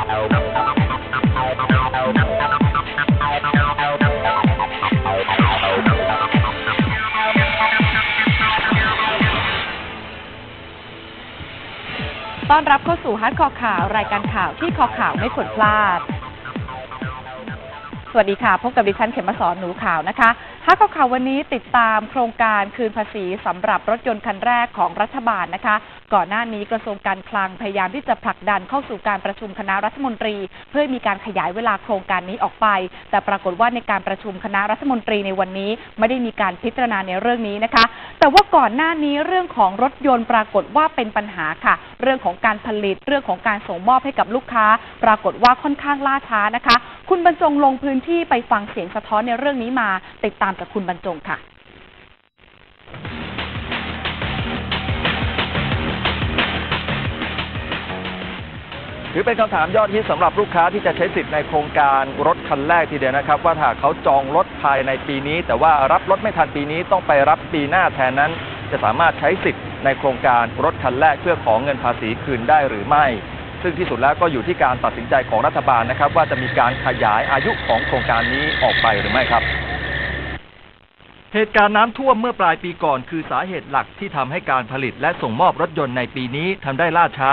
ต้อนรับเข้าสู่ฮัทคอข่าว รายการข่าวที่คอข่าวไม่ควรพลาด สวัสดีค่ะ พบกับดิฉันเขมสอนหนูข่าวนะคะฮัทคอข่าววันนี้ติดตามโครงการคืนภาษีสำหรับรถยนต์คันแรกของรัฐบาลนะคะ ก่อนหน้านี้กระทรวงการคลังพยายามที่จะผลักดันเข้าสู่การประชุมคณะรัฐมนตรี เพื่อมีการขยายเวลาโครงการนี้ออกไป แต่ปรากฏว่าในการประชุมคณะรัฐมนตรีในวันนี้ ไม่ได้มีการพิจารณาในเรื่องนี้นะคะ แต่ว่าก่อนหน้านี้เรื่องของรถยนต์ปรากฏว่าเป็นปัญหาค่ะ เรื่องของการผลิตเรื่องของการส่งมอบให้กับลูกค้า ปรากฏว่าค่อนข้างล่าช้านะคะ คุณบรรจงลงพื้นที่ไปฟังเสียงสะท้อนในเรื่องนี้มา ติดตามจากคุณบรรจงค่ะ ถือเป็นคำถามยอดฮิตสำหรับลูกค้าที่จะใช้สิทธิ์ในโครงการรถคันแรกทีเดียวนะครับ ว่าถ้าเขาจองรถภายในปีนี้ แต่ว่ารับรถไม่ทันปีนี้ต้องไปรับปีหน้าแทนนั้น จะสามารถใช้สิทธิ์ในโครงการรถคันแรกเพื่อของเงินภาษีคืนได้หรือไม่ ซึ่งที่สุดแล้วก็อยู่ที่การตัดสินใจของรัฐบาลนะครับ ว่าจะมีการขยายอายุของโครงการนี้ออกไปหรือไม่ครับเหตุการณ์น้ำท่วมเมื่อปลายปีก่อน คือสาเหตุหลักที่ทำให้การผลิตและส่งมอบรถยนต์ในปีนี้ทำได้ล่าช้า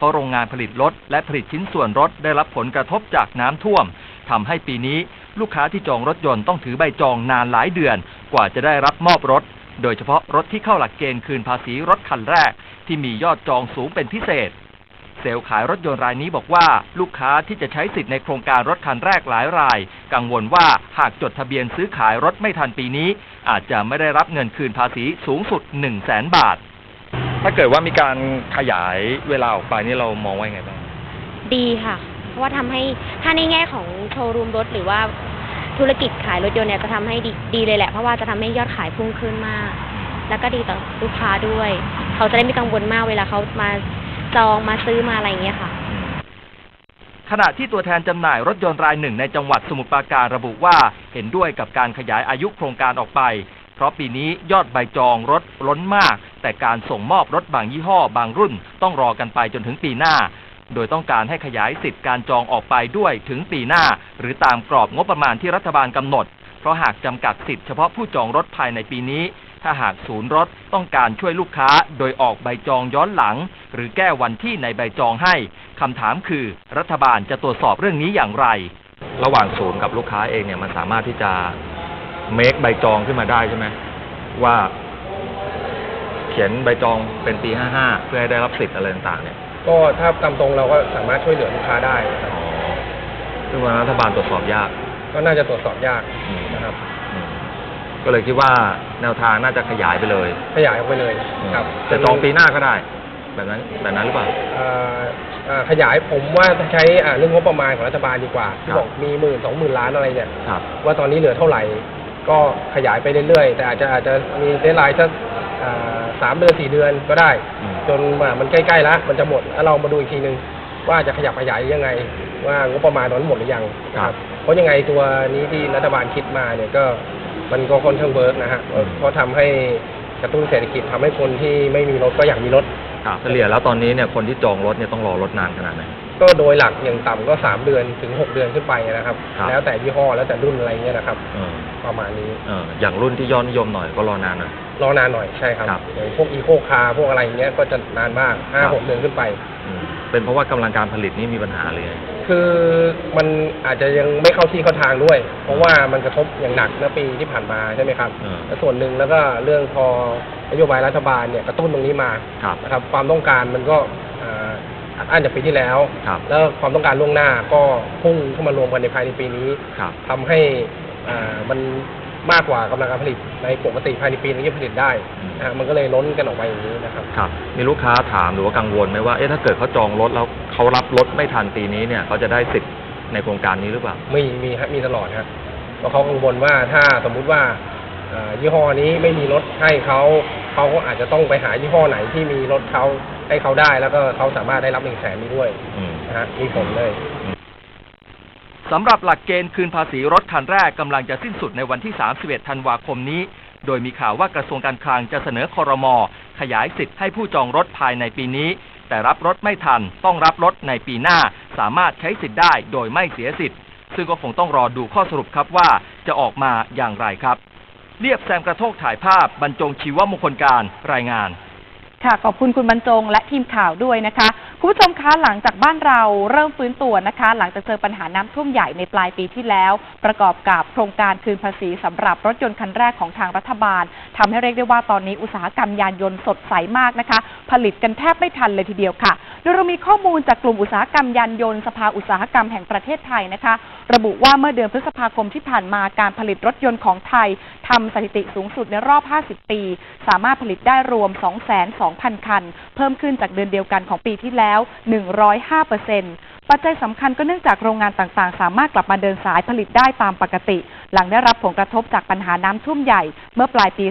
เพราะโรงงานผลิตรถและผลิตชิ้นส่วนรถได้รับผลกระทบจากน้ำท่วมทำให้ปีนี้ลูกค้าที่จองรถยนต์ต้องถือใบจองนานหลายเดือน กว่าจะได้รับมอบรถ โดยเฉพาะรถที่เข้าหลักเกณฑ์คืนภาษีรถคันแรก ที่มียอดจองสูงเป็นพิเศษ เซลล์ขายรถยนต์รายนี้บอกว่าลูกค้าที่จะใช้สิทธิ์ในโครงการรถคันแรกหลายราย กังวลว่าหากจดทะเบียนซื้อขายรถไม่ทันปีนี้ อาจจะไม่ได้รับเงินคืนภาษีสูงสุด 1 0 0 0 0แสนบาท ถ้าเกิดว่ามีการขยายเวลาออกไปนี่เรามองว่าไงบ้าง ดีค่ะ เพราะว่าทำให้ถ้าในแง่ของโชว์รูมรถหรือว่าธุรกิจขายรถยนต์เนี่ยจะทำให้ดีดีเลยแหละ เพราะว่าจะทำให้ยอดขายพุ่งขึ้นมาก แล้วก็ดีต่อลูกค้าด้วย เขาจะได้ไม่กังวลมากเวลาเขามาจองมาซื้อมาอะไรอย่างเงี้ยค่ะ ขณะที่ตัวแทนจำหน่ายรถยนต์รายหนึ่งในจังหวัดสมุทรปราการระบุว่าเห็นด้วยกับการขยายอายุโครงการออกไปเพ ราะปีนี้ยอดใบจองรถล้นมาก แต่การส่งมอบรถบางยี่ห้อบางรุ่น ต้องรอกันไปจนถึงปีหน้า โดยต้องการให้ขยายสิทธิ์การจองออกไปด้วยถึงปีหน้า หรือตามกรอบงบประมาณที่รัฐบาลกำหนด เพราะหากจำกัดสิทธิ์เฉพาะผู้จองรถภายในปีนี้ ถ้าหากศูนย์รถต้องการช่วยลูกค้า โดยออกใบจองย้อนหลัง หรือแก้วันที่ในใบจองให้คำถามคือ รัฐบาลจะตรวจสอบเรื่องนี้อย่างไร ระหว่างศูนย์กับลูกค้าเองเนี่ยมันสามารถที่จะ เมคใบจองขึ้นมาได้ใช่ไหมว่า เขียนใบจองเป็นปี 55 เพื่อให้ได้รับสิทธิ์อะไรต่างๆเนี่ยก็ถ้าตามตรงเราก็สามารถช่วยเหลือลูกค้าได้นะครับอ๋อซึ่งวันนั้นรัฐบาลตรวจสอบยาก ก็น่าจะตรวจสอบยากอืม นะครับ อืมก็เลยคิดว่าแนวทางน่าจะขยายไปเลยขยายออกไปเลยครับแต่จองปีหน้าก็ได้ แบบนั้นแบบนั้นหรือเปล่าเอ่อเอ่อขยายผมว่าจะใช้อ่าเรื่องงบประมาณของรัฐบาลดีกว่าที่ครับ บอกมีหมื่นสองหมื่นล้านอะไรเนี่ย ครับ ว่าตอนนี้เหลือเท่าไหร่ ก็ขยายไปเรื่อยๆ แต่อาจจะอาจจะมีเดทไลน์สักอ่าสามเดือนสี่เดือนก็ได้ อืม จนว่ามันใกล้ๆแล้วมันจะหมดแล้วเรามาดูอีกทีนึงว่าจะขยับขยายยังไง ว่างบประมาณตอนนั้นหมดหรือยังนะครับเพราะยังไงตัวนี้ที่รัฐบาลคิดมาเนี่ยก็มันก็ค่อนข้างเวิร์กนะฮะเพราะเพราะทำให้กระตุ้นเศรษฐกิจทำให้คนที่ไม่มีรถก็อยากมีรถ ครับเฉลี่ยแล้วตอนนี้เนี่ยคนที่จองรถเนี่ยต้องรอรถนานขนาดไหน ก็โดยหลักอย่างต่ำก็สามเดือนถึงหกเดือนขึ้นไปนะครับ ครับ แล้วแต่ยี่ห้อแล้วแต่รุ่นอะไรเงี้ยนะครับ เออประมาณนี้เอออย่างรุ่นที่ยอดนิยมหน่อยก็รอนานหน่อย รอนานหน่อยใช่ครับครับอย่างพวกอีโคคาร์พวกอะไรเงี้ยก็จะนานมากห้าครับ หกเดือนขึ้นไป อืมเป็นเพราะว่ากำลังการผลิตนี่มีปัญหาเลยงคือมันอาจจะยังไม่เข้าที่เข้าทางด้วย เพราะว่ามันกระทบอย่างหนักเมื่อปีที่ผ่านมาใช่ไหมครับเออและส่วนหนึ่งแล้วก็เรื่องพอนโยบายรัฐบาลเนี่ยกระตุ้นตรงนี้มาครับ นะครับความต้องการมันก็ อ่าอัดอั้นจากปีที่แล้ว ครับแล้วความต้องการล่วงหน้าก็พุ่งเข้ามารวมกันในภายในปีนี้ครับทำให้อ่ามันมากกว่ากำลังการผลิตในปกติภายในปีนี้จะผลิตได้อืมนะฮะมันก็เลยล้นกันออกไปอย่างนี้นะครับ ครับมีลูกค้าถามหรือว่ากังวลไหมว่าเอ๊ะถ้าเกิดเขาจองรถแล้วเขารับรถไม่ทันปีนี้เนี่ยเขาจะได้สิทธิ์ในโครงการนี้หรือเปล่า มีมีฮะมีตลอดครับเพราะเขากังวลว่าถ้าสมมุติว่าเอ่อยี่ห้อนี้ไม่มีรถให้เขา เขาก็อาจจะต้องไปหายี่ห้อไหนที่มีรถเขาให้เขาได้ แล้วก็เขาสามารถได้รับหนึ่งแสนนี้ด้วยอืม นะฮะมีผลเลย สำหรับหลักเกณฑ์คืนภาษีรถคันแรกกำลังจะสิ้นสุดในวันที่ 31 ธันวาคมนี้ โดยมีข่าวว่ากระทรวงการคลังจะเสนอคอรมอขยายสิทธิ์ให้ผู้จองรถภายในปีนี้ แต่รับรถไม่ทัน ต้องรับรถในปีหน้า สามารถใช้สิทธิ์ได้โดยไม่เสียสิทธิ์ ซึ่งก็คงต้องรอดูข้อสรุปครับว่าจะออกมาอย่างไรครับ เรียบแซมกระโทกถ่ายภาพบรรจงชีวมงคลการรายงาน ค่ะขอบคุณคุณบรรจงและทีมข่าวด้วยนะคะคุณผู้ชมคะหลังจากบ้านเราเริ่มฟื้นตัวนะคะ หลังจากเจอปัญหาน้ำท่วมใหญ่ในปลายปีที่แล้ว ประกอบกับโครงการคืนภาษีสำหรับรถยนต์คันแรกของทางรัฐบาลทำให้เรียกได้ว่าตอนนี้อุตสาหกรรมยานยนต์สดใสมากนะคะ ผลิตกันแทบไม่ทันเลยทีเดียวค่ะ โดยเรามีข้อมูลจากกลุ่มอุตสาหกรรมยานยนต์สภาอุตสาหกรรมแห่งประเทศไทยนะคะ ระบุว่าเมื่อเดือนพฤษภาคมที่ผ่านมาการผลิตรถยนต์ของไทยทำสถิติสูงสุดในรอบ 50 ปี สามารถผลิตได้รวม202,000 คัน เพิ่มขึ้นจากเดือนเดียวกันของปีที่แล้ว 105เปอร์เซ็นต์ปัจจัยสำคัญก็เนื่องจากโรงงานต่างๆ สามารถกลับมาเดินสายผลิตได้ตามปกติ หลังได้รับผลกระทบจากปัญหาน้ำท่วมใหญ่ เมื่อปลายปี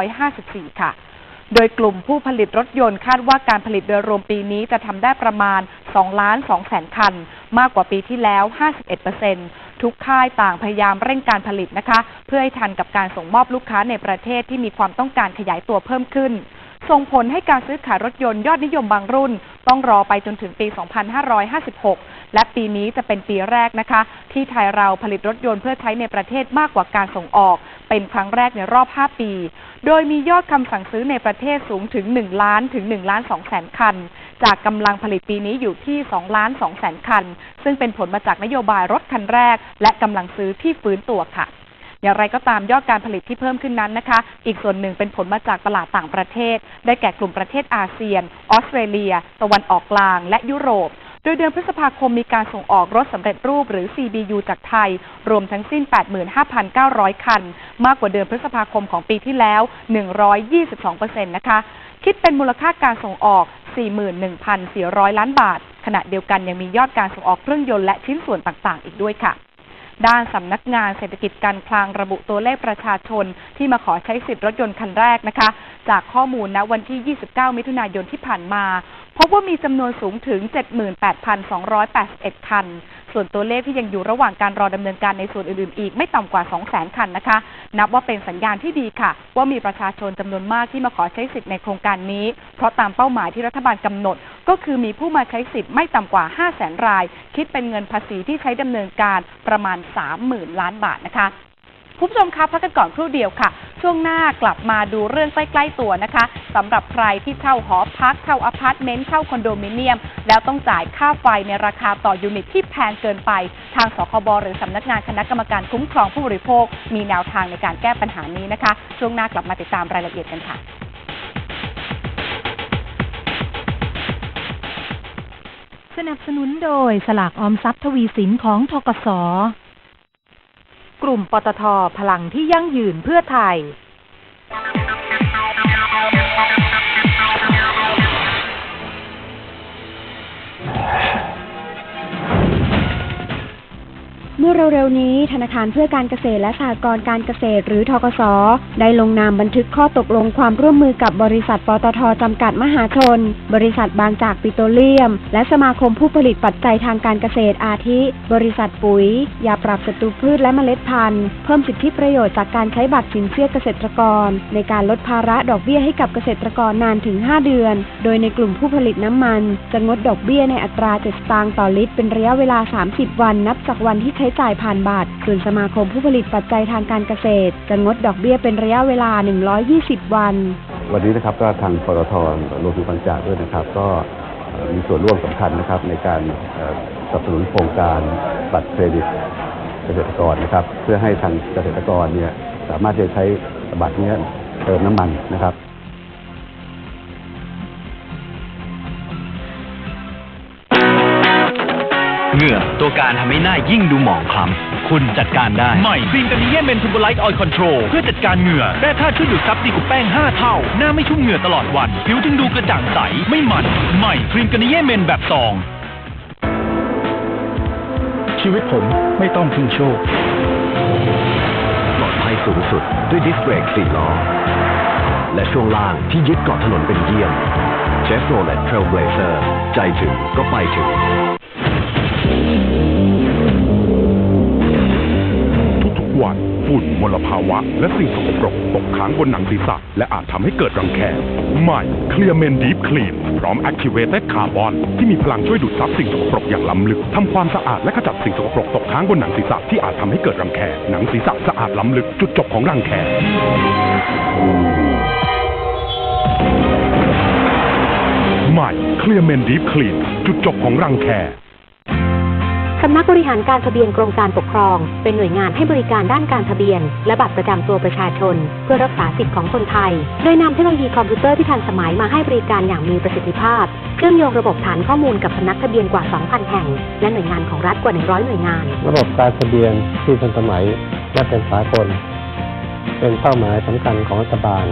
2554 ค่ะ โดยกลุ่มผู้ผลิตรถยนต์คาดว่าการผลิตโดยรวมปีนี้จะทำได้ประมาณ 2 ล้าน2แสนคัน มากกว่าปีที่แล้ว 51%ทุกค่ายต่างพยายามเร่งการผลิตนะคะ เพื่อให้ทันกับการส่งมอบลูกค้าในประเทศที่มีความต้องการขยายตัวเพิ่มขึ้น ส่งผลให้การซื้อขายรถยนต์ยอดนิยมบางรุ่น ต้องรอไปจนถึงปี 2556 และปีนี้จะเป็นปีแรกนะคะ ที่ไทยเราผลิตรถยนต์เพื่อใช้ในประเทศมากกว่าการส่งออก เป็นครั้งแรกในรอบ 5 ปี โดยมียอดคำสั่งซื้อในประเทศสูงถึง 1 ล้านถึง1ล้าน2แสนคัน จากกำลังผลิตปีนี้อยู่ที่ 2 ล้าน2แสนคัน ซึ่งเป็นผลมาจากนโยบายรถคันแรก และกำลังซื้อที่ฟื้นตัวค่ะอย่างไรก็ตามยอดการผลิตที่เพิ่มขึ้นนั้นนะคะ อีกส่วนหนึ่งเป็นผลมาจากตลาดต่างประเทศ ได้แก่กลุ่มประเทศอาเซียน ออสเตรเลีย ตะวันออกกลาง และยุโรป ดยเดือนพฤษภาคมมีการส่งออกรถสำเร็จรูปหรือ CBU จากไทย รวมทั้งสิ้น 85,900 คัน มากกว่าเดือนพฤษภาคมของปีที่แล้ว 122%นะคะ คิดเป็นมูลค่าการส่งออก 41,400 ล้านบาท ขณะเดียวกันยังมียอดการส่งออกเครื่องยนต์และชิ้นส่วนต่างๆ อีกด้วยค่ะ ด้านสำนักงานเศรษฐกิจการคลังระบุตัวเลขประชาชน ที่มาขอใช้สิทธิ์รถยนต์คันแรกนะคะ จากข้อมูลณวันที่ 29 มิถุนายนที่ผ่านมา พบว่ามีจำนวนสูงถึง 78,281 คัน ส่วนตัวเลขที่ยังอยู่ระหว่างการรอดำเนินการในส่วนอื่นๆ อีกไม่ต่ำกว่า 200,000 คันนะคะ นับว่าเป็นสัญญาณที่ดีค่ะ ว่ามีประชาชนจำนวนมากที่มาขอใช้สิทธิ์ในโครงการนี้ เพราะตามเป้าหมายที่รัฐบาลกำหนด ก็คือมีผู้มาใช้สิทธิ์ไม่ต่ำกว่า 500,000ราย คิดเป็นเงินภาษีที่ใช้ดำเนินการประมาณ 30,000 ล้านบาทนะคะคุณผู้ชมคะพักกันก่อนครู่เดียวค่ะ ช่วงหน้ากลับมาดูเรื่องใกล้ๆตัวนะคะสำหรับใครที่เช่าหอพักเช่าอพาร์ตเมนต์เช่าคอนโดมิเนียม แล้วต้องจ่ายค่าไฟในราคาต่อยูนิตที่แพงเกินไป ทางสคบหรือสำนักงานคณะกรรมการคุ้มครองผู้บริโภค มีแนวทางในการแก้ปัญหานี้นะคะ ช่วงหน้ากลับมาติดตามรายละเอียดกันค่ะ สนับสนุนโดยสลากออมทรัพย์ทวีสินของทกส กลุ่มปตทพลังที่ยั่งยืนเพื่อไทย เมื่อเร็วๆนี้ธนาคารเพื่อการเกษตรและสหกรณ์การเกษตรหรือทกส ได้ลงนามบันทึกข้อตกลงความร่วมมือกับบริษัทปตทจำกัดมหาชน บริษัทบางจากปิโตรเลียม และสมาคมผู้ผลิตปัจจัยทางการเกษตรอาทิ บริษัทปุ๋ย ยาปรับศัตรูพืชและเมล็ดพันธุ์ เพิ่มสิทธิประโยชน์จากการใช้บัตรสินเชื่อเกษตรกร ในการลดภาระดอกเบี้ยให้กับเกษตรกรนานถึง 5 เดือน โดยในกลุ่มผู้ผลิตน้ำมัน จะงดดอกเบี้ยในอัตรา7สตางค์ต่อลิตรเป็นระยะเวลา 30 วันนับจากวันที่ใช้ช้จ่ายผ่านบัตรส่วนสมาคมผู้ผลิตปัจจัยทางการเกษตร จะงดดอกเบี้ยเป็นระยะเวลา 120 วัน วันนี้นะครับก็ทางปตทรวมถึงบางจากด้วยนะครับ ก็มีส่วนร่วมสำคัญนะครับในการสนับสนุนโครงการบัตรเครดิตเกษตรกรนะครับ เพื่อให้ทางเกษตรกรเนี่ยสามารถที่จะใช้บัตรนี้เติมน้ำมันนะครับ เหงื่อตัวการทำให้หน้ายิ่งดูหมองคล้ำคุณจัดการได้ ใหม่ครีมกันนิเย่เมนทูบไลท์ออยล์คอนโทรลเพื่อจัดการเหงื่อแร่ธาตุช่วยดูดซับดีกว่าแป้ง 5 เท่า หน้าไม่ชุ่มเหงื่อตลอดวัน ผิวจึงดูกระจ่างใส ไม่มัน ใหม่ครีมกันนิเย่เมนแบบซอง ชีวิตผมไม่ต้องพึ่งโชคปลอดภัยสูงสุดด้วยดิสเบรกสี่ล้อ และช่วงล่างที่ยึดเกาะถนนเป็นเยี่ยม Chevrolet Trailblazer ใจถึงก็ไปถึง วัน ฝุ่นมลภาวะ และสิ่งสกปรกตกค้างบนหนังศีรษะ และอาจทำให้เกิดรังแคใหม่ Clear Men Deep Clean พร้อม Activated Carbon ที่มีพลังช่วยดูดซับสิ่งสกปรกอย่างล้ำลึกทำความสะอาดและขจัดสิ่งสกปรกตกค้างบนหนังศีรษะที่อาจทำให้เกิดรังแคหนังศีรษะสะอาดล้ำลึกจุดจบของรังแคใหม่ Clear Men Deep Clean จุดจบของรังแคำนักบริหารการทะเบียนกรมการปกครอง เป็นหน่วยงานให้บริการด้านการทะเบียน และบัตรประจำตัวประชาชน เพื่อรักษาสิทธิของคนไทย โดยนำเทคโนโลยีคอมพิวเตอร์ที่ทันสมัยมาให้บริการอย่างมีประสิทธิภาพ เชื่อมโยงระบบฐานข้อมูลกับสำนักทะเบียนกว่า 2,000 แห่ง และหน่วยงานของรัฐกว่า 100 หน่วยงาน ระบบการทะเบียนที่ทันสมัยและเป็นสากล เป็นเป้าหมายสำคัญของรัฐบาล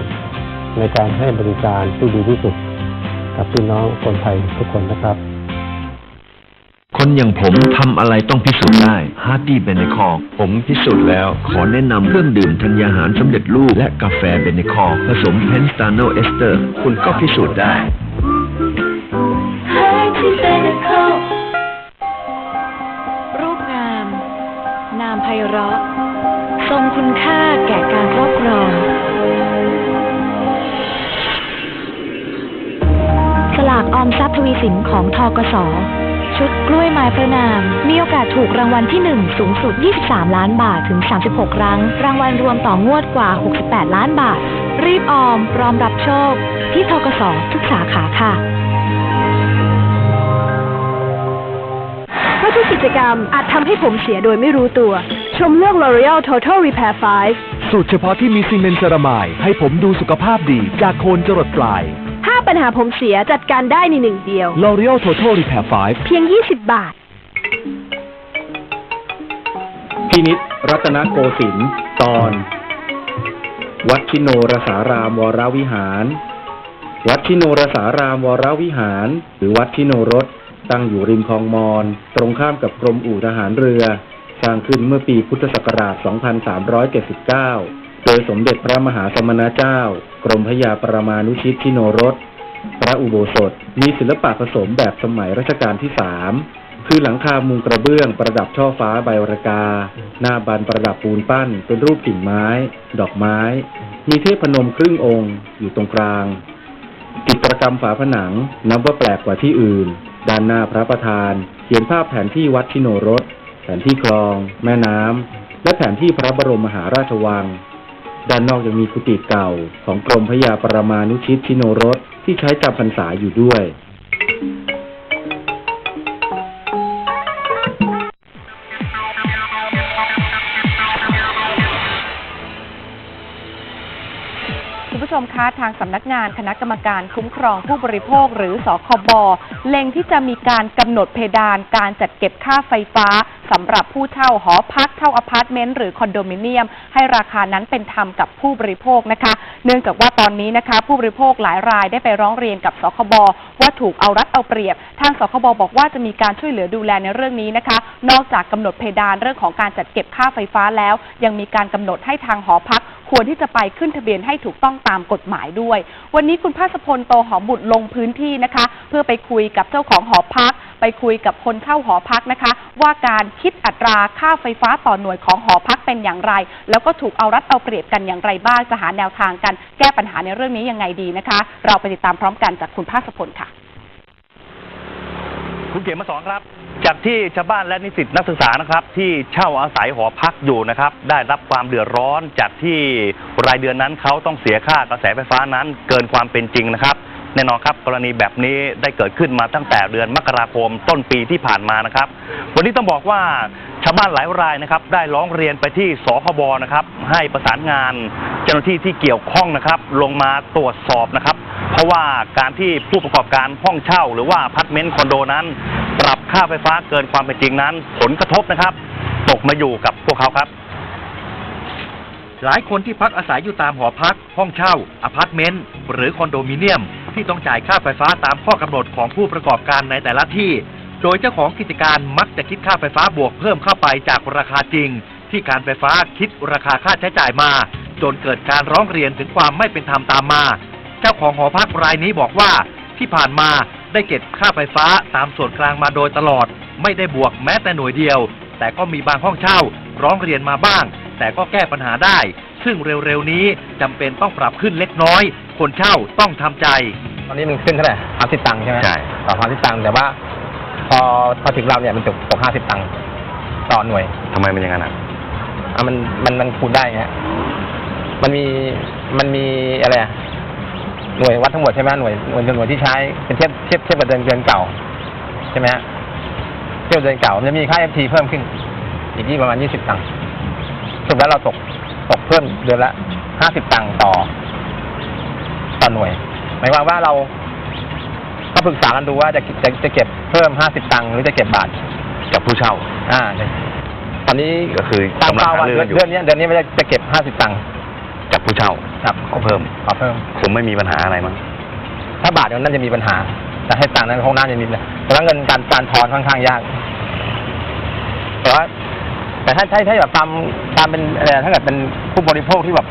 ในการให้บริการที่ดีที่สุด กับพี่น้องคนไทยทุกคนนะครับ คนอย่างผมทำอะไรต้องพิสูจน์ได้ฮาร์ดี้เบเนคอร์ผมพิสูจน์แล้ว ขอแนะนำเครื่องดื่มธัญญาหารสำเร็จรูปและกาแฟเบเนคอร์ผสมเพนสตาโนเอสเตอร์ คุณก็พิสูจน์ได้รูปงาม นามไพเราะ ทรงคุณค่าแก่การครอบครอง สลากออมทรัพย์ทวีสินของทกส ชุดกล้วยไม้ประนาม มีโอกาสถูกรางวัลที่ 1 สูงสุด 23 ล้านบาทถึง 36 ครั้ง รางวัลรวมต่องวดกว่า 68 ล้านบาท รีบออมพร้อมรับโชค ที่ทกสทุกสาขาค่ะเพราะทุกกิจกรรมอาจทำให้ผมเสียโดยไม่รู้ตัว ชมเลือก L'Oreal Total Repair 5 สูตรเฉพาะที่มีซีเมนต์เซรามายให้ผมดูสุขภาพดีจากโคนจรดปลายถ้า ปัญหาผมเสียจัดการได้ในหนึ่งเดียว L'Oreal Total Repair 5 เพียง 20 บาท พินิษรัตนโกสินทร์ตอน วัดชิโนรสารามวรวิหาร วัดชิโนรสารามวรวิหาร หรือวัดชิโนรสตั้งอยู่ริมคลองมอน ตรงข้ามกับกรมอู่ทหารเรือ สร้างขึ้นเมื่อปีพุทธศักราช 2379 โดยสมเด็จพระมหาสมณเจ้า กรมพระยาปรมานุชิตชิโนรส พระอุโบสถมีศิลปะผสมแบบสมัยรัชกาลที่สามคือหลังคามุงกระเบื้องประดับช่อฟ้าใบรากา หน้าบันประดับปูนปั้น เป็นรูปกิ่งไม้ ดอกไม้ มีเทพนมครึ่งองค์อยู่ตรงกลาง จิตรกรรมฝาผนังนับว่าแปลกกว่าที่อื่น ด้านหน้าพระประธาน เขียนภาพแผนที่วัดชิโนรส แผนที่คลอง แม่น้ำ และแผนที่พระบรมมหาราชวัง ด้านนอกยังมีกุฏิเก่าของกรมพระยาปรมานุชิตชิโนรส ที่ใช้จำพรรษาอยู่ด้วย ชมคะทางสำนักงานคณะกรรมการคุ้มครองผู้บริโภคหรือสคบเล็งที่จะมีการกำหนดเพดานการจัดเก็บค่าไฟฟ้าสำหรับผู้เช่าหอพักเช่าอพาร์ตเมนต์หรือคอนโดมิเนียม ให้ราคานั้นเป็นธรรมกับผู้บริโภคนะคะ เนื่องจากว่าตอนนี้นะคะ ผู้บริโภคหลายรายได้ไปร้องเรียนกับสคบว่าถูกเอารัดเอาเปรียบ ทางสคบบอกว่าจะมีการช่วยเหลือดูแลในเรื่องนี้นะคะ นอกจากกำหนดเพดานเรื่องของการจัดเก็บค่าไฟฟ้าแล้ว ยังมีการกำหนดให้ทางหอพัก ควรที่จะไปขึ้นทะเบียนให้ถูกต้องตามกฎหมายด้วย วันนี้คุณภาสพลโตหอมบุตรลงพื้นที่นะคะ เพื่อไปคุยกับเจ้าของหอพัก ไปคุยกับคนเช่าหอพักนะคะ ว่าการคิดอัตราค่าไฟฟ้าต่อหน่วยของหอพักเป็นอย่างไร แล้วก็ถูกเอารัดเอาเปรียบกันอย่างไรบ้างจะหาแนวทางกันแก้ปัญหาในเรื่องนี้ยังไงดีนะคะ เราไปติดตามพร้อมกันจากคุณภาสพลค่ะ คุณเขมมาสอนครับ จากที่ชาวบ้านและนิสิตนักศึกษานะครับ ที่เช่าอาศัยหอพักอยู่นะครับ ได้รับความเดือดร้อนจากที่รายเดือนนั้นเขาต้องเสียค่ากระแสไฟฟ้านั้นเกินความเป็นจริงนะครับแน่นอนครับกรณีแบบนี้ได้เกิดขึ้นมาตั้งแต่เดือนมกราคมต้นปีที่ผ่านมานะครับ วันนี้ต้องบอกว่าชาวบ้านหลายรายนะครับ ได้ร้องเรียนไปที่สคบนะครับ ให้ประสานงานเจ้าหน้าที่ที่เกี่ยวข้องนะครับ ลงมาตรวจสอบนะครับ เพราะว่าการที่ผู้ประกอบการห้องเช่า หรือว่าอพาร์ตเมนต์คอนโดนั้น ปรับค่าไฟฟ้าเกินความเป็นจริงนั้น ผลกระทบนะครับ ตกมาอยู่กับพวกเขาครับ หลายคนที่พักอาศัยอยู่ตามหอพัก ห้องเช่าอพาร์ตเมนต์หรือคอนโดมิเนียม ที่ต้องจ่ายค่าไฟฟ้าตามข้อกำหนดของผู้ประกอบการในแต่ละที่ โดยเจ้าของกิจการมักจะคิดค่าไฟฟ้าบวกเพิ่มเข้าไปจากราคาจริง ที่การไฟฟ้าคิดราคาค่าใช้จ่ายมา จนเกิดการร้องเรียนถึงความไม่เป็นธรรมตามมา จ้าของหอพักรายนี้บอกว่าที่ผ่านมาได้เก็บค่าไฟฟ้าตามส่วนกลางมาโดยตลอด ไม่ได้บวกแม้แต่หน่วยเดียว แต่ก็มีบางห้องเช่า ร้องเรียนมาบ้าง แต่ก็แก้ปัญหาได้ ซึ่งเร็วๆนี้จำเป็นต้องปรับขึ้นเล็กน้อย คนเช่าต้องทำใจ ตอนนี้มันขึ้นเท่าไหร่สามสิบตังค์ใช่ไหมใช่ ต่อสามสิบตังค์แต่ว่า พอพอถึงเราเนี่ยมันตกตกห้าสิบตังค์ต่อหน่วย ทำไมมันอย่างนั้นอะ อะมันมันมันคูณได้ไงฮะมันมีมันมีอะไรอะ หน่วยวัดทั้งหมดใช่ไหมหน่วยหน่วยหน่วยที่ใช้เป็นเทียบเทียบเทียบกับเดือนเดือนเก่าใช่ไหมฮะเทียบกับเดือนเก่ามันจะมีค่า FT เพิ่มขึ้น อีกที่ประมาณยี่สิบตังค์สรุปแล้วเราตกตกเพิ่มเดือนละห้าสิบตังค์ต่อต่อหน่วย หมายความว่าเราก็ปรึกษากันดูว่าจะจะจะเก็บเพิ่มห้าสิบตังค์หรือจะเก็บบาทกับผู้เช่า อ่าตอนนี้ก็คือตั้งกำลังเป้าหาว่ารือเดืกัอนนอยู่ เดือนนี้เดือนนี้ไม่ได้จะเก็บห้าสิบตังค์กับ ผู้เช่าครับขอเพิ่มขอเพิ่ม คงไม่มีปัญหาอะไรมั้งถ้าบาทเดียวน่าจะมีปัญหา แต่ให้ตังค์นั้นคงน่าจะมีปัญหาแต่ว่าเงินการการทอนค่อนข้างยากแต่ว่าแต่ถ้าถ้าถ้าแบบตามตามเป็นอะไรถ้าเกิดเป็นผู้บริโภคที่แบบ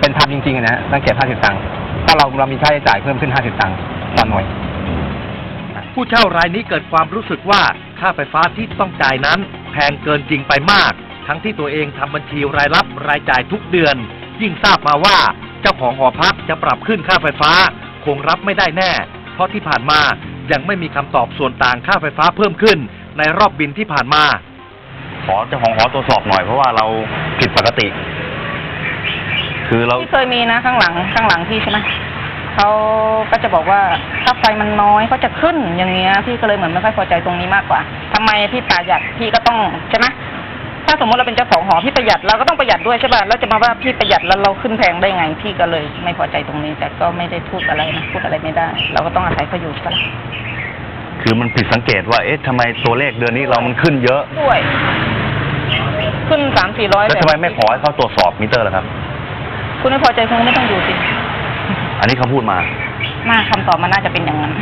เป็นธรรมจริงๆอะนะต้องเก็บห้าสิบตังค์ถ้าเราเรามีค่าใช้จ่ายเพิ่มขึ้นห้าสิบตังค์ต่อหน่วย ผู้เช่ารายนี้เกิดความรู้สึกว่าค่าไฟฟ้าที่ต้องจ่ายนั้น แพงเกินจริงไปมาก ทั้งที่ตัวเองทำบัญชีรายรับรายจ่ายทุกเดือน ยิ่งทราบมาว่าเจ้าของหอพักจะปรับขึ้นค่าไฟฟ้า คงรับไม่ได้แน่ เพราะที่ผ่านมายังไม่มีคำตอบส่วนต่างค่าไฟฟ้าเพิ่มขึ้น ในรอบบินที่ผ่านมา ขอเจ้าของหอตรวจสอบหน่อยเพราะว่าเราผิดปกติ คือเราที่เคยมีนะข้างหลังข้างหลังพี่ใช่ไหมเขาก็จะบอกว่าถ้าไฟมันน้อยก็จะขึ้นอย่างเงี้ยพี่ก็เลยเหมือนไม่ค่อยพอใจตรงนี้มากกว่าทำไมพี่ประหยัดพี่ก็ต้องใช่ไหม ถ้าสมมติเราเป็นเจ้าของหอพี่ประหยัดเราก็ต้องประหยัดด้วยใช่ป่ะแล้วจะมาว่าพี่ประหยัดแล้วเราขึ้นแพงได้ไงพี่ก็เลย ไม่พอใจตรงนี้ แต่ก็ไม่ได้พูดอะไรนะพูดอะไรไม่ได้ เราก็ต้องอาศัยเขาอยู่ก็แล้วคือมันผิดสังเกตว่าเอ๊ะทำไมตัวเลขเดือนนี้เรามันขึ้นเยอะด้วย ขึ้นสามสี่ร้อยแล้วทำไมไม่ขอให้เขาตรวจสอบมิเตอร์ล่ะครับ คุณไม่พอใจคงไม่ต้องอยู่สิอันนี้เขาพูดมาน่าคำตอบมันน่าจะเป็นอย่างนั้น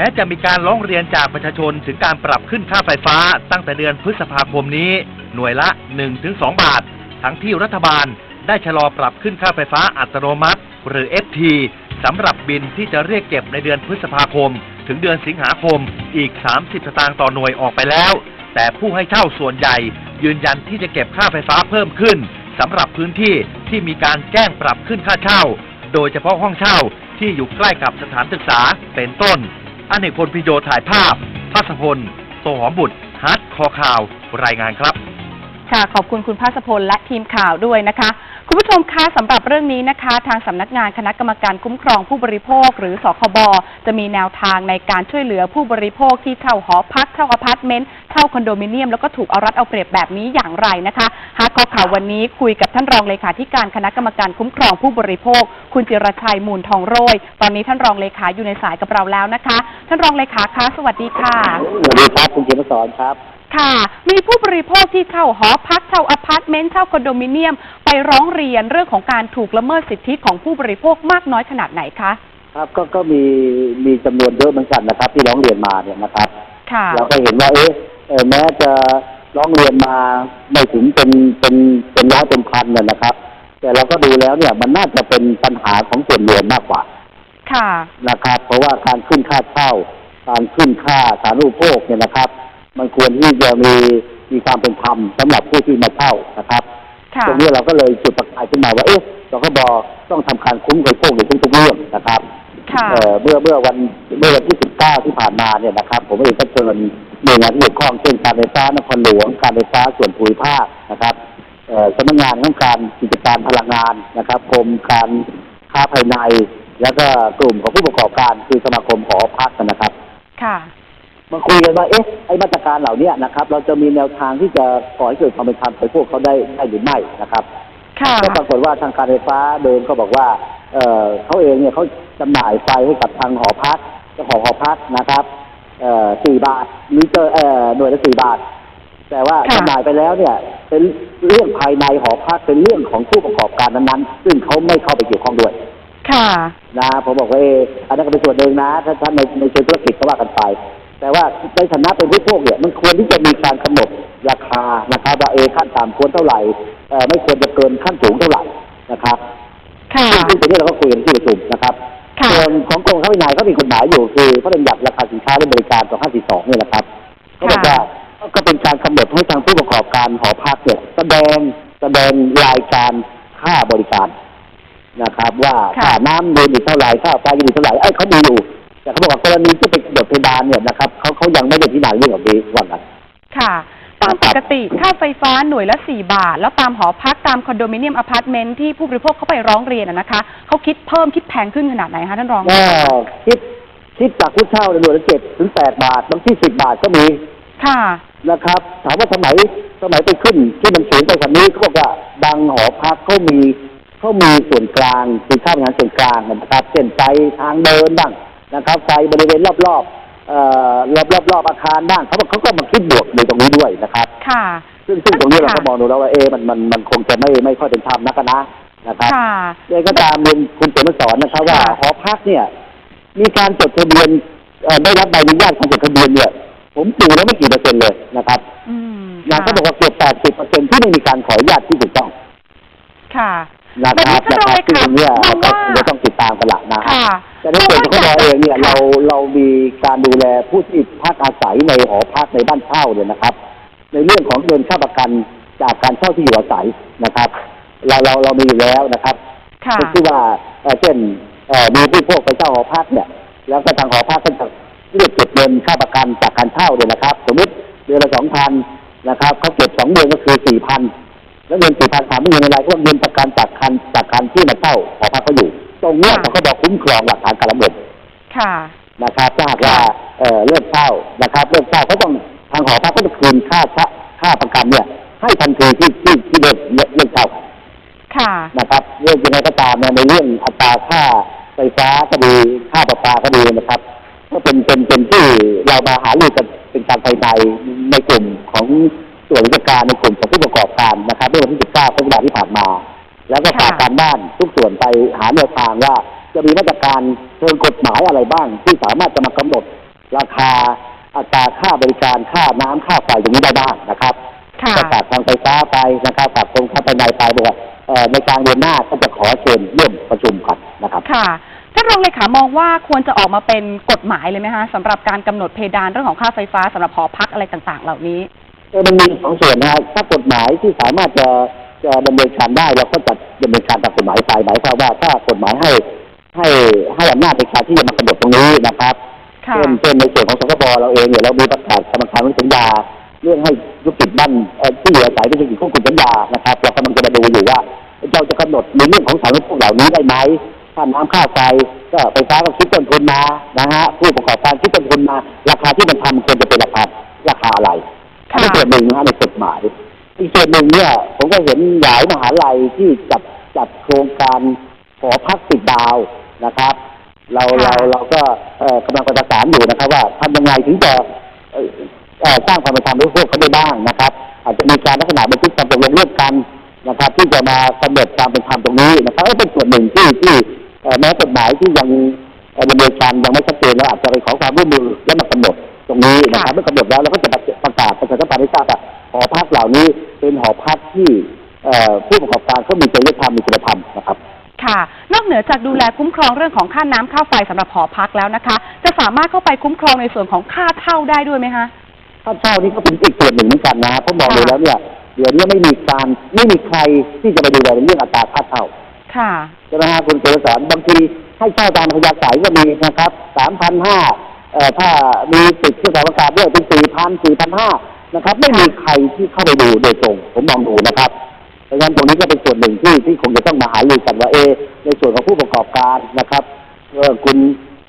แม้จะมีการร้องเรียนจากประชาชนถึงการปรับขึ้นค่าไฟฟ้าตั้งแต่เดือนพฤษภาคมนี้ หน่วยละ 1-2 บาท ทั้งที่รัฐบาลได้ชะลอปรับขึ้นค่าไฟฟ้าอัตโนมัติ หรือ FT สำหรับบินที่จะเรียกเก็บในเดือนพฤษภาคม ถึงเดือนสิงหาคมอีก 30 สตางค์ต่อหน่วยออกไปแล้ว แต่ผู้ให้เช่าส่วนใหญ่ ยืนยันที่จะเก็บค่าไฟฟ้าเพิ่มขึ้นสำหรับพื้นที่ที่มีการแจ้งปรับขึ้นค่าเช่า โดยเฉพาะห้องเช่าที่อยู่ใกล้กับสถานศึกษาเป็นต้น อเนกพลพิโยถ่ายภาพพัสพลโตหอมบุตรฮัทคอข่าว รายงานครับ ค่ะ ขอบคุณคุณภาสพลและทีมข่าวด้วยนะคะ คุณผู้ชมคะสำหรับเรื่องนี้นะคะ ทางสำนักงานคณะกรรมการคุ้มครองผู้บริโภค หรือสคบจะมีแนวทางในการช่วยเหลือผู้บริโภคที่เช่าหอพักเช่าอพาร์ตเมนต์เช่าคอนโดมิเนียมแล้วก็ถูกเอารัดเอาเปรียบแบบนี้อย่างไรนะคะฮาร์ดคอข่าววันนี้คุยกับท่านรองเลขาธิการคณะกรรมการคุ้มครองผู้บริโภค คุณจิรชัยมูลทองโรยตอนนี้ท่านรองเลขาอยู่ในสายกับเราแล้วนะคะ ท่านรองเลขาคะสวัสดีค่ะสวัสดีครับคุณเขมสอนครับ ค่ะ มีผู้บริโภคที่เช่าหอพักเช่าอพาร์ตเมนต์เช่าคอนโดมิเนียม ไปร้องเรียนเรื่องของการถูกละเมิดสิทธิของผู้บริโภคมากน้อยขนาดไหนคะ ครับก็ก็มีมีจำนวนเยอะเหมือนกันนะครับ ที่ร้องเรียนมาเนี่ยนะครับ ค่ะ เราก็เห็นว่าเอ๊ะเอ่อแม้จะร้องเรียนมาไม่ถึงเป็นเป็นเป็นร้อยเป็นพันเนี่ยนะครับ แต่เราก็ดูแล้วเนี่ยมันน่าจะเป็นปัญหาของส่วนรวมมากกว่า ค่ะ นะครับเพราะว่าการขึ้นค่าเช่า การขึ้นค่าสาธารณูปโภคเนี่ยนะครับ มันควรที่จะมีมีความเป็นธรรมสำหรับผู้ที่มาเช่านะครับค่ะตรงนี้เราก็เลยจุดประกายขึ้นมาว่าเอ๊ะเราก็บอกต้องทำการคุ้มบริโภคในทุกๆเรื่องนะครับค่ะเอ่อเมื่อเมื่อวันเมื่อวันที่ 19 ที่ผ่านมาเนี่ยนะครับ ผมเองก็เชิญหน่วยงานที่เกี่ยวข้องเช่นการไฟฟ้านครหลวง การไฟฟ้าส่วนภูมิภาคนะครับเอ่อสำนักงานของการกิจการพลังงานนะครับกรมการค้าภายใน แล้วก็กลุ่มของผู้ประกอบการคือสมาคมหอพักนะครับ ค่ะ มาคุยกันว่าเอ๊ะไอ้มาตรการเหล่าเนี้ยนะครับ เราจะมีแนวทางที่จะก่อให้เกิดความเป็นธรรมไปพวกเขาได้ได้หรือไม่นะครับค่ะก็ปรากฏว่าทางการไฟฟ้าเดิมก็บอกว่าเออเขาเองเนี่ยเขาจำหน่ายไฟให้กับทางหอพักเจ้าของหอพักนะครับเอ่อสี่บาทมิเตอร์เอ่อหน่วยละสี่บาท แต่ว่าจำหน่ายไปแล้วเนี่ย เป็นเรื่องภายในหอพักเป็นเรื่องของผู้ประกอบการนั้นๆซึ่งเขาไม่เข้าไปเกี่ยวข้องด้วย ค่ะนะผมบอกว่าเอออันนั้นก็เป็นส่วนหนึ่งนะถ้าท่านในในเชิงธุรกิจก็ว่ากันไป แต่ว่าในฐานะเป็นผู้พวกเนี่ยมันควรที่จะมีการกำหนดราคานะครับว่าเออขั้นต่ำควรเท่าไหร่เอ่อไม่ควรจะเกินขั้นสูงเท่าไหร่นะครับค่ะซึ่งตรงนี้เราก็คุยกันที่ประชุมนะครับส่วนของกรมข้าวินัยเขามีกฎหมายอยู่คือพระบัญญัติราคาสินค้าและบริการ 2542เนี่ยนะครับก็บอกว่าก็เป็นการกำหนดให้ทางผู้ประกอบการหอพักเนี่ยแสดงแสดงรายการค่าบริการนะครับ ว่าค่ะค่าน้ำเดือนอยู่เท่าไหร่ค่าไฟอยู่เท่าไหร่ไอ้ยเขามีอยู่ แต่เขาบอกว่ากรณีที่เป็นกำหนดเพดานเนี่ยนะครับเขาเขายังไม่ได้พิจารณาเรื่องแบบนี้ว่ากันค่ะตามปกติค่าไฟฟ้าหน่วยละ 4 บาท แล้วตามหอพักตามคอนโดมิเนียมอพาร์ตเมนต์ที่ผู้บริโภคเขาไปร้องเรียนอะนะคะเขาคิดเพิ่มคิดแพงขึ้นขนาดไหนคะท่านรอง ก็คิดคิดจากผู้เช่าในหน่วยละเจ็ดถึงแปดบาทบางที่สิบบาทก็มีค่ะ นะครับ ถามว่าสมัยสมัยไปขึ้นที่มันสูงไปกว่านี้เขาบอกว่าบางหอพักเขามีเขามีส่วนกลางคือค่าบริหารส่วนกลางนะครับเช่นไฟทางเดินบ้าง นะครับ ไฟบริเวณรอบๆเอ่อรอบรอบรอบอาคารบ้างเขาบอกเขาก็มาคิดบวกในตรงนี้ด้วยนะครับ ค่ะ ซึ่งซึ่งตรงนี้เราก็มองดูแล้วว่าเอะมันมันมันคงจะไม่ไม่ค่อยเป็นธรรมนักนะนะครับค่ะเลยก็ตามเรียนคุณเสมสอนนะครับ ว่าหอพักเนี่ย มีการจดทะเบียนเอ่อได้รับใบอนุญาตการจดทะเบียนเนี่ย ผมดูแล้วไม่กี่เปอร์เซ็นต์เลยนะครับอืมนะเขาบอกว่าเกือบแปดสิบเปอร์เซ็นต์ที่ไม่มีการขออนุญาตที่ถูกต้อง ค่ะ นะครับแบบนี้นะท่านรองครับเลซึ่งขาตรงเนี้ยมเราองก็ว่าจะต้องติดตามกันละนะฮะค่ะแต่ในส่วนของเราเองเนี่ยเราเรามีการดูแลผู้ที่พักอาศัยในหอพักในบ้านเช่าเนี่ยนะครับ ในเรื่องของเงินค่าประกันจากการเช่าที่อยู่อาศัยนะครับ เราเราเรามีอยู่แล้วนะครับค่ะก็คือว่าเอ่อเช่นเอ่อมีผู้พวกไปเช่าหอพักเนี่ย แล้วก็ทางหอพักก็จะเรียกเก็บเงินค่าประกันจากการเช่าเนี่ยนะครับ สมมติเดือนละสองพันนะครับเขาเก็บสองเดือนก็คือสี่พัน แล้วเงินสี่พันถามว่าเงินอะไรก็เงินประกันจากคันจากคันที่มาเช่าหอพักเขาอยู่ ตรงเนี้ยเขาก็บอกคุ้มครองหลักฐานการระเบิดค่ะนะครับถ้าหากว่าเอ่อเลิกเช่านะครับเลิกเช่าเขาต้องทางหอพักก็จะคืนค่าเช่าค่าประกันเนี่ย ให้ทันทีที่ที่ที่เลิกเลิกเลิกเช่าค่ะนะครับเรื่องยังไงก็ตามเนี่ยในเรื่องอัตราค่าไฟฟ้าก็ดีค่าประปาก็ดีนะครับก็เป็นเป็นเป็นที่เรามาหารือกันเป็นการภายในในกลุ่มของ ส่วนราชการในกลุ่มของผู้ประกอบการนะครับเมื่อวันที่ 19พฤษภาคมที่ผ่านมา แล้วก็ฝากการบ้านทุกส่วนไปหาแนวทางว่า จะมีมาตรการเชิงกฎหมายอะไรบ้าง ที่สามารถจะมากำหนด ราคาอัตราค่าบริการค่าน้ำค่าไฟตรงนี้ได้บ้างนะครับค่ะก็ฝากทางไฟฟ้าไปนะครับฝากกรมค้าภายในไปบอกว่าเอ่อในกลางเดือนหน้าก็จะขอเชิญร่วมประชุมกันนะครับค่ะท่านรองเลขามองว่าควรจะออกมาเป็นกฎหมายเลยไหมคะสำหรับการกำหนดเพดานเรื่องของค่าไฟฟ้าสำหรับหอพักอะไรต่างๆ เหล่านี้เออ มันมีสองส่วนนะฮะถ้ากฎหมายที่สามารถจะจะดำเนินการได้เราก็จะดำเนินการตามกฎหมายไปหมายความว่าถ้ากฎหมายให้ให้ให้อำนาจในการที่จะมากำหนดตรงนี้นะครับค่ะเช่นเช่นในส่วนของสคบเราเองเนี่ยเรามีประกาศกรรมการสัญญา เรื่องให้ธุรกิจบ้านเอ่อที่อยู่อาศัยเป็นธุรกิจควบคุมสัญญานะครับเรากำลังจะมาดูอยู่ว่าเราจะกำหนดในเรื่องของสารพวกเหล่านี้ได้ไหมค่าน้ำค่าไฟก็ไฟฟ้าก็คิดต้นทุนมานะฮะผู้ประกอบการคิดต้นทุนมา ราคาที่มันทำควรจะเป็นราคาราคาอะไร อันนี้ส่วนหนึ่งนะฮะในกฎหมาย อีกส่วนหนึ่งเนี่ย ผมก็เห็นหลายมหาลัยที่จัดจัดโครงการหอพักติดดาวนะครับ เราเราเราก็เอ่อกำลังประสานอยู่นะครับ ว่าทำยังไงถึงจะเอ่อเอ่อสร้างความเป็นธรรมให้พวกเขาได้บ้างนะครับ อาจจะมีการลักษณะบันทึกความตกลงร่วมกันนะครับ ที่จะมากำหนดความเป็นธรรมตรงนี้นะครับก็เป็นส่วนหนึ่งที่ที่เอ่อแม้กฎหมายที่ยังเอ่อดำเนินการยังไม่ชัดเจนเราอาจจะไปขอความร่วมมือและมากำหนดตรงนี้นะครับเมื่อกำหนดแล้วเราก็จะ ประกาศประชาสัมพันธ์ให้ทราบว่าหอพักเหล่านี้เป็นหอพักที่เอ่อผู้ประกอบการเขามีจริยธรรมมีคุณธรรมนะครับ ค่ะ นอกเหนือจากดูแลคุ้มครองเรื่องของค่าน้ำค่าไฟสำหรับหอพักแล้วนะคะ จะสามารถเข้าไปคุ้มครองในส่วนของค่าเช่าได้ด้วยไหมคะค่าเช่านี่ก็เป็นอีกส่วนหนึ่งเหมือนกันนะเพราะมองดูแล้วเนี่ยเดี๋ยวนี้ไม่มีการไม่มีใครที่จะไปดูแลในเรื่องอัตราค่าเช่าค่ะใช่ไหมฮะคุณเกษสอนบางทีให้เช่าตามพยาสายก็มีนะครับสามพันห้าเอ่อ ถ้ามีติดเครื่องสารประกาศด้วยเป็นสี่พันสี่พันห้านะครับ ไม่มีใครที่เข้าไปดูโดยตรง ผมมองดูนะครับดังนั้นตรงนี้ก็เป็นส่วนหนึ่งที่ที่คงจะต้องมาหารือกันว่าเอะในส่วนของผู้ประกอบการนะครับเออคุณ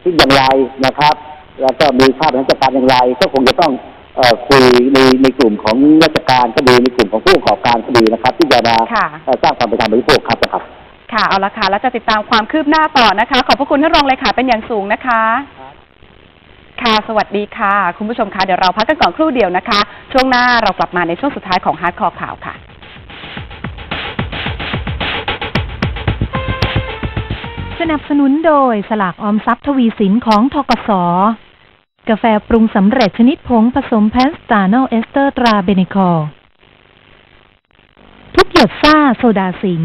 คิดอย่างไรนะครับ แล้วก็มีค่าบริหารจัดการอย่างไร ก็คงจะต้องเอ่อคุยในในกลุ่มของราชการก็ดีในกลุ่มของผู้ประกอบการก็ดีนะครับ ที่จะมาค่ะเอ่อสร้างความเป็นธรรมบริโภคครับนะครับค่ะเอาละค่ะแล้วจะติดตามความคืบหน้าต่อนะคะ ขอบพระคุณท่านรองเลขาเป็นอย่างสูงนะคะ ค่ะ สวัสดีค่ะ คุณผู้ชมคะ เดี๋ยวเราพักกันก่อนครู่เดียวนะคะ ช่วงหน้าเรากลับมาในช่วงสุดท้ายของฮาร์ดคอร์ข่าวค่ะสนับสนุนโดยสลากออมทรัพย์ทวีสินของทกส กาแฟปรุงสำเร็จชนิดผงผสมแพนสตาโนเอสเตอร์ตราเบเนคอร์ทุกหยดซ่าโซดาสิง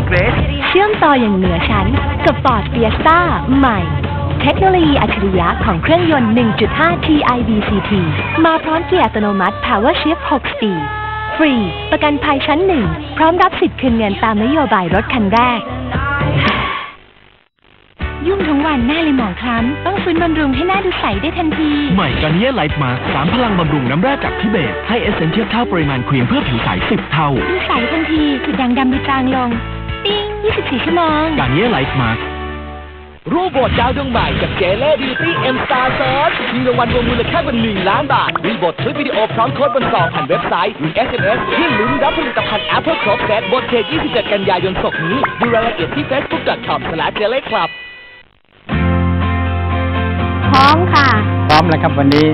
ห์ออย่างเหนือชั้นกับ Ford Fiesta ใหม่ เทคโนโลยีอัจฉริยะของเครื่องยนต์ 1.5 TI VCT มาพร้อมเกียร์อัตโนมัติ Power Shift 6 Speed ฟรี ประกันภัยชั้นหนึ่ง พร้อมรับสิทธิ์คืนเงินตามนโยบายรถคันแรก ยุ่งทั้งวันหน้าเลยหมองคล้ำ ต้องฟื้นบำรุงให้หน้าดูใสได้ทันที ใหม่กานิเย่ไลฟ์มาสามพลังบำรุงน้ำแร่จากทิเบต ให้เอเซนเทียลเท่าปริมาณครีมเพื่อผิวใส10เท่า ดูใสทันทีจุดด่างดำดูจางลง ปิ้ง 24 ชั่วโมง กานิเย่ไลฟ์มารูปโบทดาวดวงใหม่กับเจเล่บิวตี้เอ็มสตาร์เซิร์ชมีรางวัลรวมมูลค่ากว่า1ล้านบาทรีโบทคลิปวิดีโอพร้อมโค้ดบนซองผ่านเว็บไซต์หรือ SMS ที่ลุ้นรับผลิตภัณฑ์ Apple ครบเซตบนเท27 กันยายนศกนี้ ดูรายละเอียดที่ facebook.com/jellyclub พร้อมค่ะ พร้อมแล้วครับวันนี้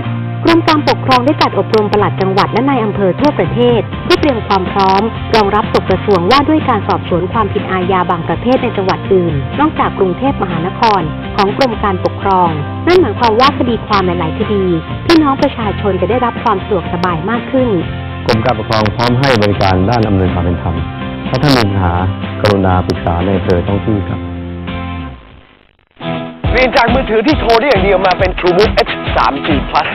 กรมการปกครองได้จัดอบรมปลัดจังหวัดและนายอำเภอทั่วประเทศเพื่อเตรียมความพร้อม รองรับตกกระทรวงว่าด้วยการสอบสวนความผิดอาญาบางประเภทในจังหวัดอื่น นอกจากกรุงเทพมหานคร ของกรมการปกครอง นั่นหมายความว่าคดีความหลาย ๆ คดีพี่น้องประชาชนจะได้รับความสะดวกสบายมากขึ้น กรมการปกครองพร้อมให้บริการด้านอำนวยความเป็นธรรมถ้าท่านมีปัญหากรุณาปรึกษาในอำเภอท้องที่ครับเปลี่ยนจากมือถือที่โทรได้อย่างเดียวมาเป็น TrueMove H 3G Plus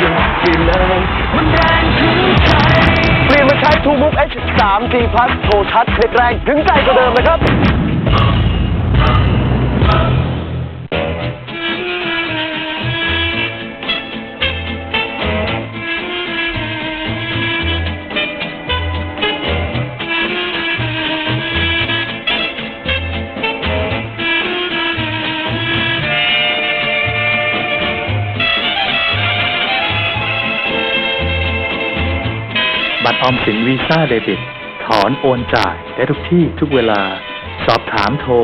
ยุดไปเลยมันแรงถึงใจเปลี่ยนมาใช้ทูบุ๊ก H 3G Plus โทรชัดเน็ตแรงถึงใจกว่าเดิมนะครับ บัตรออมสินวีซ่าเดบิต ถอนโอนจ่าย ได้ทุกที่ทุกเวลา สอบถามโทร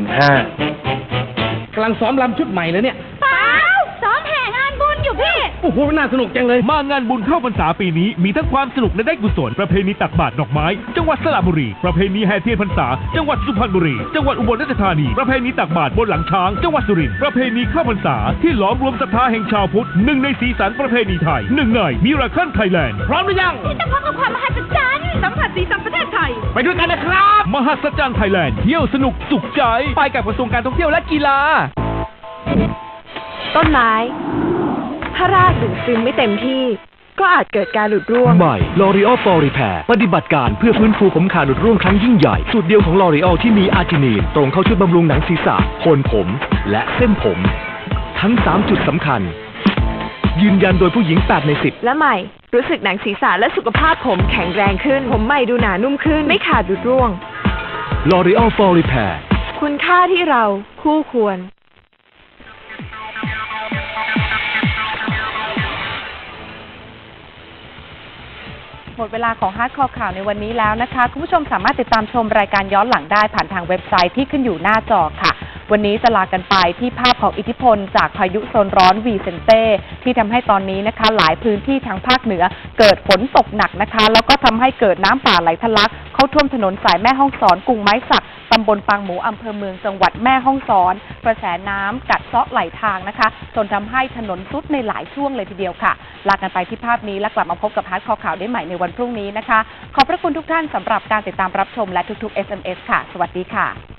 1115กำลังซ้อมลำชุดใหม่เลยเนี่ย เปล่าซ้อมแห่งานบุญอยู่พี่ โอ้โหน่าสนุกจังเลย มางานบุญเข้าพรรษาปีนี้มีทั้งความสนุกและได้กุศลประเพณีตักบาตรดอกไม้ จังหวัดสระบุรี ประเพณีแห่เทียนพรรษา จังหวัดสุพรรณบุรี จังหวัดอุบลราชธานี ประเพณีตักบาตรบนหลังช้าง จังหวัดสุรินทร์ ประเพณีเข้าพรรษาที่หลอมรวมศรัทธาแห่งชาวพุทธหนึ่งในสีสันประเพณีไทยหนึ่งในมิราเคิลไทยแลนด์พร้อมหรือยังที่จะพบกับความมหัศจรรย์สัมผัสสีสันประเทศไทย ไปด้วยกันนะครับ มหัศจรรย์ไทยแลนด์เที่ยวสนุกสุขใจ ไปกับกระทรวงการท่องเที่ยวและกีฬา ต้นไม้ ถ้ารากดูดซึมไม่เต็มที่ ก็อาจเกิดการหลุดร่วง ใหม่ L'Oreal For Repair ปฏิบัติการเพื่อฟื้นฟูผมขาดหลุดร่วงครั้งยิ่งใหญ่ สูตรเดียวของ L'Oreal ที่มีอาร์จินีน ตรงเข้าช่วยบำรุงหนังศีรษะโคนผม และเส้นผม ทั้ง 3 จุดสำคัญ ยืนยันโดยผู้หญิง 8 ใน 10 และใหม่ รู้สึกหนังศีรษะและสุขภาพผมแข็งแรงขึ้น ผมใหม่ดูหนานุ่มขึ้น ไม่ขาดหลุดร่วง L'Oreal For Repair คุณค่าที่เราคู่ควร หมดเวลาของฮาร์ดคอร์ข่าวในวันนี้แล้วนะคะ คุณผู้ชมสามารถติดตามชมรายการย้อนหลังได้ผ่านทางเว็บไซต์ที่ขึ้นอยู่หน้าจอค่ะ วันนี้จะลากันไปที่ภาพของอิทธิพล จากพายุโซนร้อนวีเซนเต้ที่ทำให้ตอนนี้นะคะ หลายพื้นที่ทางภาคเหนือ เกิดฝนตกหนักนะคะ แล้วก็ทำให้เกิดน้ำป่าไหลทะลัก เข้าท่วมถนนสายแม่ฮ่องสอนกรุงไม้สักตำบลปางหมูอำเภอเมืองจังหวัดแม่ฮ่องสอน กระแสน้ำกัดเซาะไหลทางนะคะ จนทำให้ถนนทรุดในหลายช่วงเลยทีเดียวค่ะ ลากันไปที่ภาพนี้และกลับมาพบกับฮาร์ดคอข่าวได้ใหม่ในวันพรุ่งนี้นะคะ ขอบพระคุณทุกท่านสำหรับการติดตามรับชมและทุกๆ SMS ค่ะ สวัสดีค่ะ